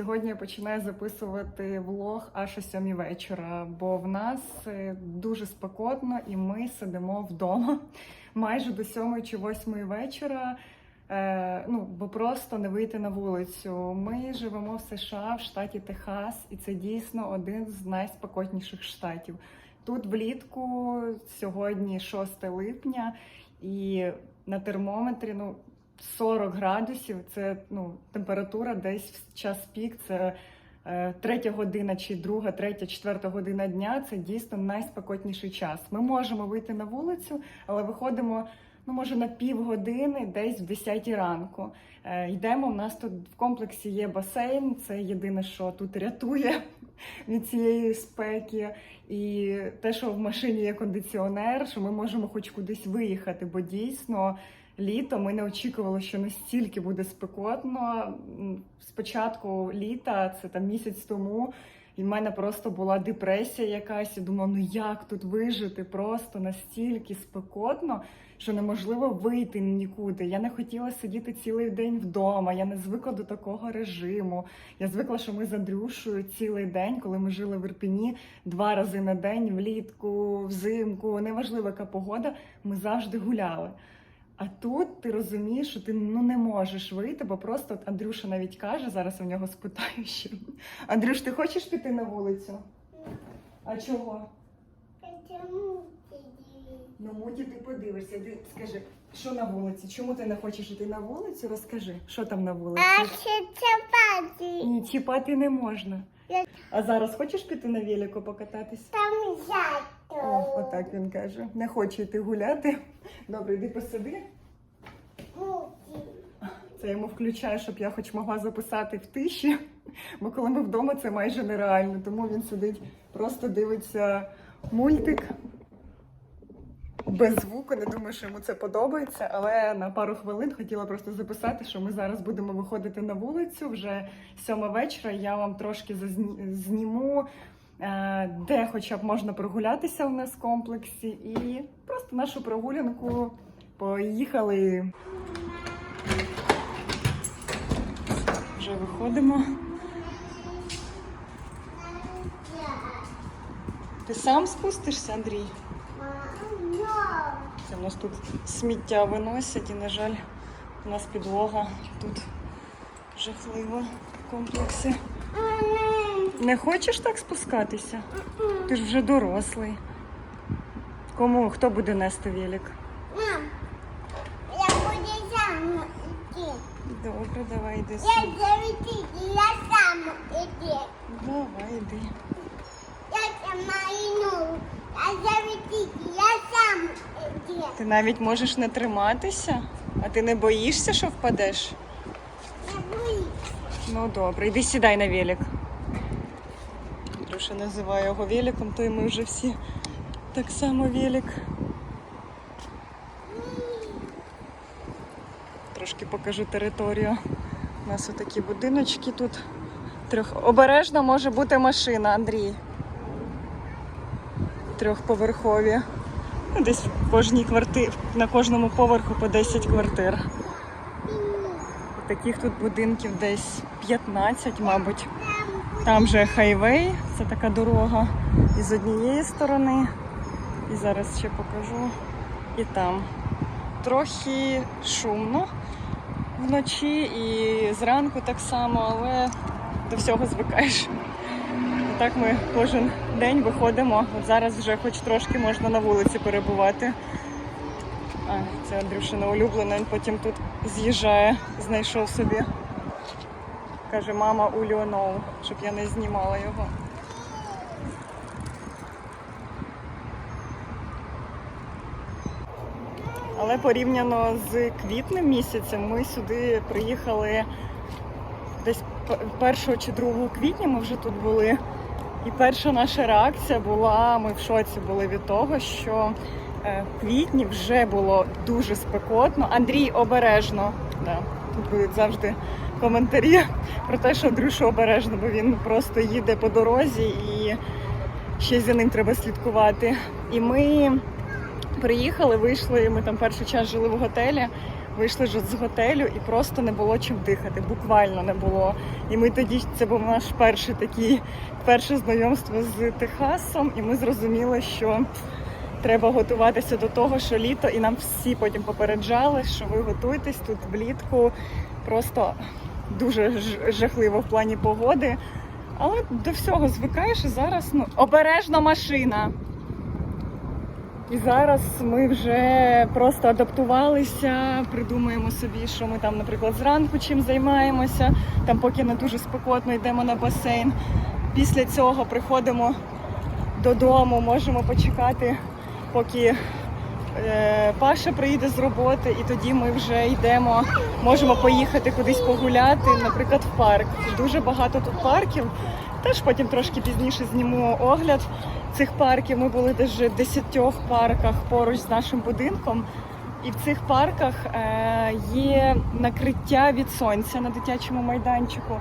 Сьогодні я починаю записувати влог аж о сьомій вечора, бо в нас е, дуже спекотно і ми сидимо вдома майже до сьомої чи восьмої вечора. Е, ну, бо просто не вийти на вулицю. Ми живемо в США, в штаті Техас, і це дійсно один з найспекотніших штатів. Тут влітку сьогодні 6 липня, і на термометрі ну 40 градусів. Це ну температура десь в час пік. Це е, третя година чи друга, третя, четверта година дня. Це дійсно найспекотніший час. Ми можемо вийти на вулицю, але виходимо. Ну, може, на півгодини, десь в 10 ранку. Е, йдемо. У нас тут в комплексі є басейн. Це єдине, що тут рятує від цієї спеки. І те, що в машині є кондиціонер, що ми можемо хоч кудись виїхати, бо дійсно літо ми не очікували, що настільки буде спекотно. Спочатку літа, це там місяць тому. І в мене просто була депресія якась. і думала, ну як тут вижити? Просто настільки спекотно, що неможливо вийти нікуди. Я не хотіла сидіти цілий день вдома. Я не звикла до такого режиму. Я звикла, що ми з Андрюшею цілий день, коли ми жили в Ірпіні, два рази на день, влітку, взимку, неважливо, яка погода, ми завжди гуляли. А тут ти розумієш, що ти ну не можеш вийти, бо просто от Андрюша навіть каже, зараз я в нього спитаю ще. Андрюш, ти хочеш піти на вулицю? А чого? Ну, Муті, ти подивишся, ти скажи, що на вулиці? Чому ти не хочеш йти на вулицю? Розкажи, що там на вулиці? А ще чапаті. Ні, чіпати не можна. Я- А зараз хочеш піти на велику покататись? Там О, отак він каже. Не хоче йти гуляти. Добре, йди посиди. Це йому включаю, щоб я хоч могла записати в тиші. Бо коли ми вдома, це майже нереально. Тому він сидить, просто дивиться мультик без звуку. Не думаю, що йому це подобається. Але на пару хвилин хотіла просто записати, що ми зараз будемо виходити на вулицю вже сьома вечора. Я вам трошки зазні- зніму. Де хоча б можна прогулятися у нас в комплексі, і просто нашу прогулянку поїхали. Вже виходимо. Ти сам спустишся, Андрій? Це в нас тут сміття виносять і, на жаль, у нас підлога тут жахлива в комплексі. Не хочеш так спускатися? Ти ж вже дорослий. Кому хто буде нести велик? Мам, я буду сам йти. Добре, давай йди. Я заведи, я сам іди. Давай йди. Я сама іну. Я заведи, я сам іди. Ти навіть можеш не триматися, а ти не боїшся, що впадеш? Я боюсь. Ну добре, йди сідай на велик. Андрюша називає його великом, то й ми вже всі так само велик. Трошки покажу територію. У нас отакі будиночки тут. Трьох... Обережно може бути машина, Андрій. Трьохповерхові. Десь в кожній кварти... на кожному поверху по 10 квартир. Таких тут будинків десь 15, мабуть. Там же хайвей, це така дорога і з однієї сторони. І зараз ще покажу. І там. Трохи шумно вночі і зранку так само, але до всього звикаєш. Так ми кожен день виходимо. От зараз вже хоч трошки можна на вулиці перебувати. А, це Андрюшина улюблена, він потім тут з'їжджає, знайшов собі. Каже, мама у Леоноу, щоб я не знімала його. Але порівняно з квітнем місяцем ми сюди приїхали десь 1 чи 2 квітня ми вже тут були. І перша наша реакція була, ми в шоці були від того, що е, в квітні вже було дуже спекотно. Андрій обережно. Да, тут будуть завжди коментарі про те, що Андрюша обережно, бо він просто їде по дорозі і ще за ним треба слідкувати. І ми приїхали, вийшли. Ми там перший час жили в готелі. вийшли ж з готелю і просто не було чим дихати, буквально не було. І ми тоді це був наш перший такий перше знайомство з Техасом, і ми зрозуміли, що треба готуватися до того, що літо, і нам всі потім попереджали, що ви готуйтесь тут влітку. Просто дуже жахливо в плані погоди. Але до всього звикаєш і зараз ну, обережна машина. І зараз ми вже просто адаптувалися, придумуємо собі, що ми там, наприклад, зранку чим займаємося, там поки не дуже спекотно йдемо на басейн. Після цього приходимо додому, можемо почекати, поки е, Паша приїде з роботи, і тоді ми вже йдемо, можемо поїхати кудись погуляти, наприклад, в парк. Дуже багато тут парків. Теж потім трошки пізніше зніму огляд цих парків. Ми були десь в 10 парках поруч з нашим будинком. І в цих парках е, є накриття від сонця на дитячому майданчику.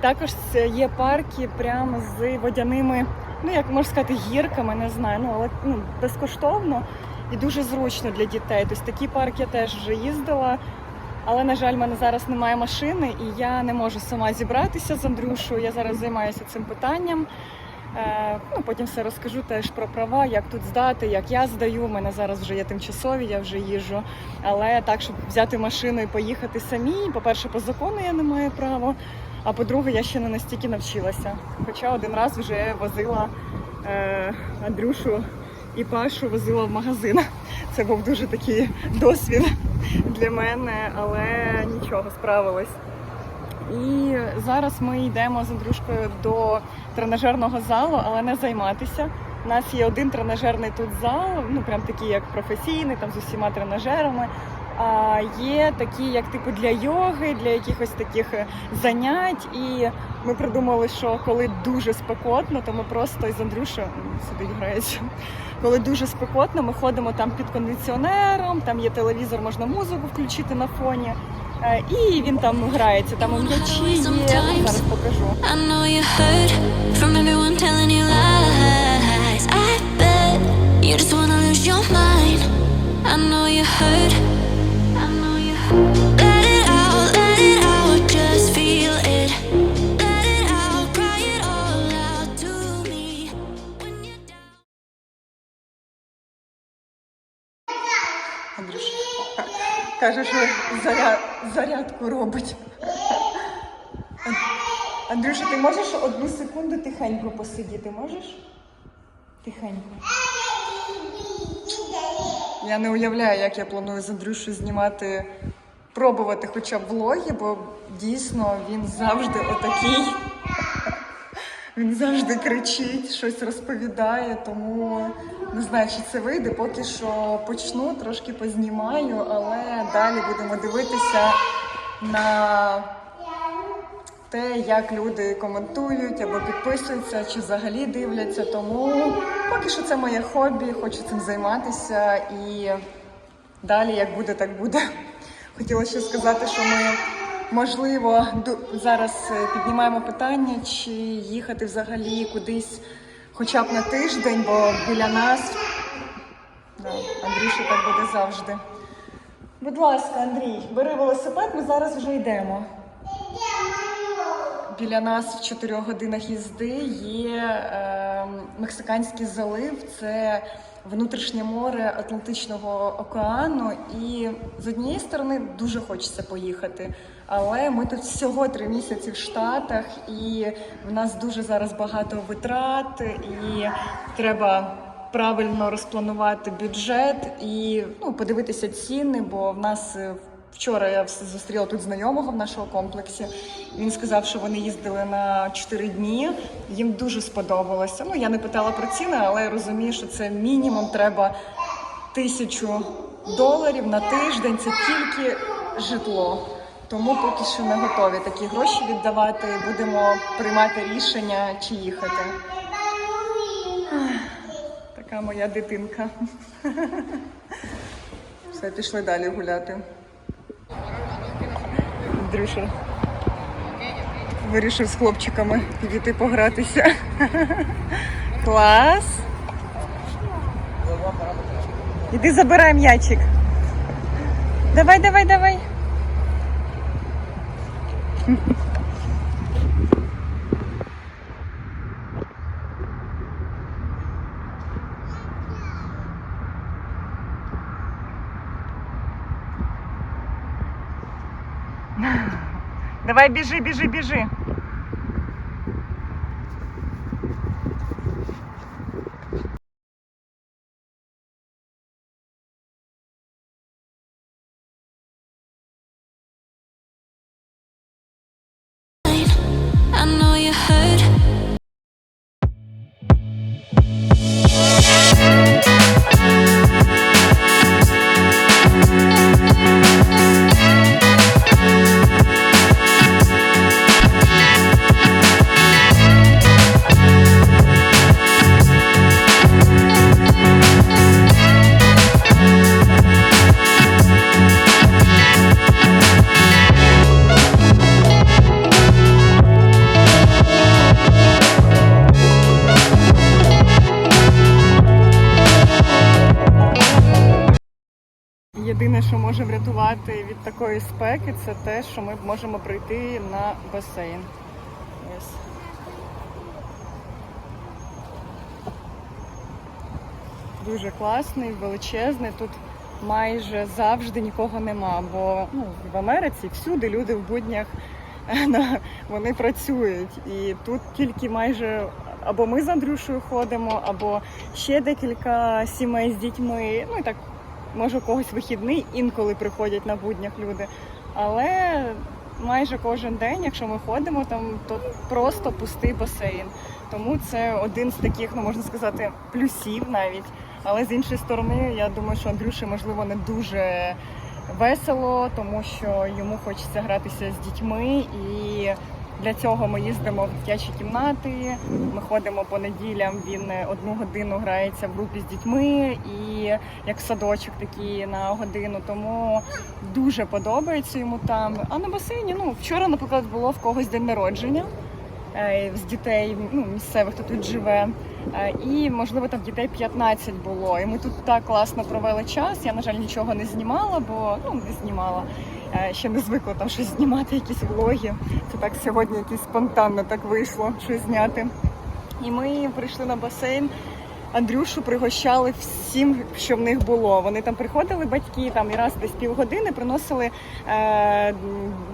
Також є парки прямо з водяними, ну як можна сказати, гірками, не знаю, ну але ну, безкоштовно і дуже зручно для дітей. Тобто такі парки я теж вже їздила. Але, на жаль, в мене зараз немає машини, і я не можу сама зібратися з Андрюшою. Я зараз займаюся цим питанням. Е, ну, потім все розкажу теж про права, як тут здати, як я здаю. У мене зараз вже є тимчасові, я вже їжджу. Але так, щоб взяти машину і поїхати самі, по-перше, по закону я не маю права. А по-друге, я ще не настільки навчилася. Хоча один раз вже возила е, Андрюшу і Пашу возила в магазин. Це був дуже такий досвід для мене, але нічого, справилась. І зараз ми йдемо з Андрюшкою до тренажерного залу, але не займатися. У нас є один тренажерний тут зал, ну прям такий як професійний, там з усіма тренажерами. А є такі, як типу для йоги, для якихось таких е, занять. І ми придумали, що коли дуже спекотно, то ми просто із Андрюшею м, сидить грається. Коли дуже спекотно, ми ходимо там під кондиціонером, там є телевізор, можна музику включити на фоні. Е, І він там грається, там м'ячі є. Зараз покажу. I know you heard заряд, зарядку робить. Андрюша, ти можеш одну секунду тихенько посидіти? Можеш? Тихенько. Я не уявляю, як я планую з Андрюшею знімати, пробувати хоча б влоги, бо дійсно він завжди отакий. Він завжди кричить, щось розповідає, тому не знаю, чи це вийде. Поки що почну, трошки познімаю, але далі будемо дивитися на те, як люди коментують або підписуються, чи взагалі дивляться. Тому поки що це моє хобі, хочу цим займатися і далі як буде, так буде. Хотіла ще сказати, що ми можливо зараз е, піднімаємо питання, чи їхати взагалі кудись хоча б на тиждень, бо біля нас да, Андрюша так буде завжди. Будь ласка, Андрій, бери велосипед, ми зараз вже йдемо. Біля нас в 4 годинах їзди є е, Мексиканський залив. Це внутрішнє море Атлантичного океану. І з однієї сторони дуже хочеться поїхати. Але ми тут всього три місяці в Штатах, і в нас дуже зараз багато витрат, і треба правильно розпланувати бюджет і ну, подивитися ціни, бо в нас е, Вчора я зустріла тут знайомого в нашому комплексі. Він сказав, що вони їздили на 4 дні. Їм дуже сподобалося. Ну я не питала про ціни, але я розумію, що це мінімум треба тисячу доларів на тиждень. Це тільки житло. Тому поки що не готові такі гроші віддавати. Будемо приймати рішення, чи їхати. Така моя дитинка. Все, пішли далі гуляти. Андрюша вирішив з хлопчиками підійти погратися. Клас. Іди забирай м'ячик. Давай, давай, давай. Давай біжи, біжи, біжи. Може врятувати від такої спеки, це те, що ми можемо прийти на басейн. Ось. Дуже класний, величезний. Тут майже завжди нікого нема, бо ну, в Америці всюди люди в буднях вони працюють. І тут тільки майже або ми з Андрюшею ходимо, або ще декілька сімей з дітьми. Ну і так може у когось вихідний, інколи приходять на буднях люди. Але майже кожен день, якщо ми ходимо, там то просто пустий басейн. Тому це один з таких, ну можна сказати, плюсів навіть. Але з іншої сторони, я думаю, що Андрюші, можливо, не дуже весело, тому що йому хочеться гратися з дітьми і. Для цього ми їздимо в дитячі кімнати. Ми ходимо по неділям. Він одну годину грається в групі з дітьми і як садочок такий на годину. Тому дуже подобається йому там. А на басейні, ну вчора, наприклад, було в когось день народження е, з дітей ну, місцевих, хто тут живе. Е, І можливо там дітей 15 було. І ми тут так класно провели час. Я, на жаль, нічого не знімала, бо ну не знімала. Е, Ще не звикла там щось знімати, якісь влоги. Це так сьогодні якісь спонтанно так вийшло щось зняти. І ми прийшли на басейн. Андрюшу пригощали всім, що в них було. Вони там приходили батьки там і раз десь півгодини приносили е,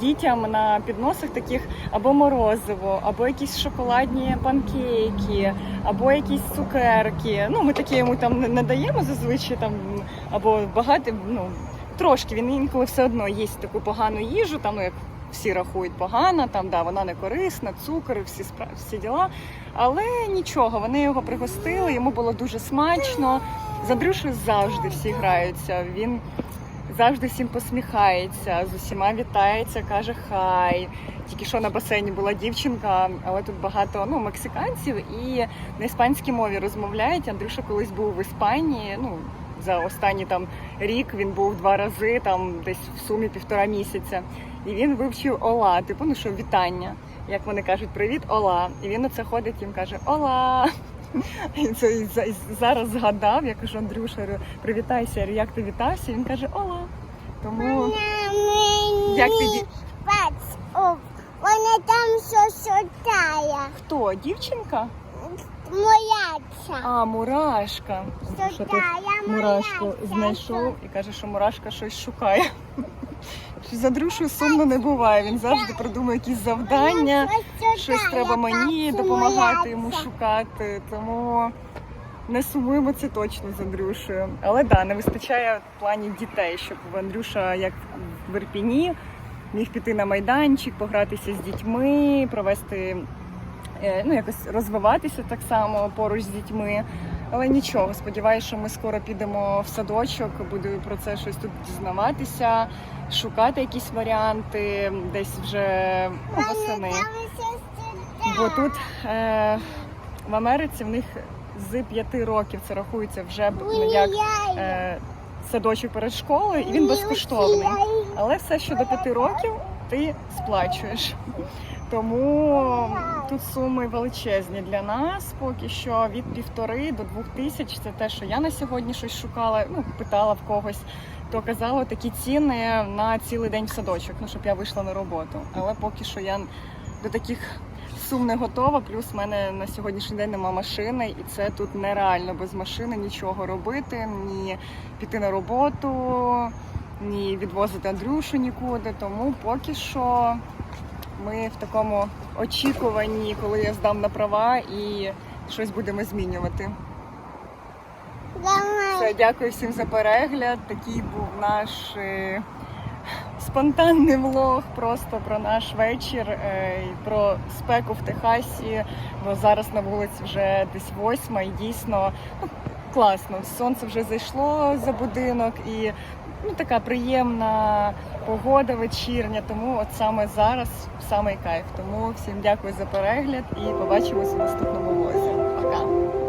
дітям на підносах таких або морозиво, або якісь шоколадні панкейки, або якісь цукерки. Ну, ми такі йому там не, даємо зазвичай там, або багато, ну трошки він інколи все одно їсть таку погану їжу, там ну як. Всі рахують погано, там да, вона не корисна, цукор, всі спра- всі діла. Але нічого, вони його пригостили, йому було дуже смачно. З Андрюшею завжди всі граються. Він завжди всім посміхається, з усіма вітається, каже хай. Тільки що на басейні була дівчинка, але тут багато ну, мексиканців і на іспанській мові розмовляють. Андрюша колись був в Іспанії. Ну, за останній там рік він був два рази, там десь в сумі півтора місяця. І він вивчив ола, типу, ну що, вітання. Як вони кажуть, привіт, ола. І він оце ходить їм каже Ола. І це і зараз згадав, я кажу, Андрюша, привітайся, як ти вітався? І він каже Ола. Тому Як ти вона там що шутає. хто? Дівчинка? Мояться. А, мурашка. Що тут мурашку знайшов і каже, що мурашка щось шукає. Що з Андрюшею сумно не буває. Він завжди придумує якісь завдання. Щось треба мені допомагати йому шукати. Тому не сумуємо це точно з Андрюшею. Але да, не вистачає в плані дітей, щоб Андрюша, як в Ірпіні, міг піти на майданчик, погратися з дітьми, провести. е, Ну, якось розвиватися так само поруч з дітьми. Але нічого, сподіваюся, що ми скоро підемо в садочок, буду про це щось тут дізнаватися, шукати якісь варіанти, десь вже ну, восени. Бо тут е, в Америці в них з п'яти років це рахується вже як е, садочок перед школою, і він безкоштовний. Але все, що до п'яти років, ти сплачуєш. Тому тут суми величезні для нас поки що від півтори до двох тисяч. Це те, що я на сьогодні щось шукала, ну питала в когось. то казали такі ціни на цілий день в садочок, ну щоб я вийшла на роботу. Але поки що я до таких сум не готова. Плюс в мене на сьогоднішній день нема машини, і це тут нереально без машини нічого робити, ні піти на роботу, ні відвозити Андрюшу нікуди. Тому поки що ми в такому очікуванні, коли я здам на права і щось будемо змінювати. Все, дякую всім за перегляд. Такий був наш е, спонтанний влог просто про наш вечір, е, про спеку в Техасі. Бо зараз на вулиці вже десь восьма, і дійсно ну, класно. Сонце вже зайшло за будинок і ну, така приємна погода вечірня. Тому от саме зараз самий кайф. Тому всім дякую за перегляд і побачимось у наступному влозі. Пока!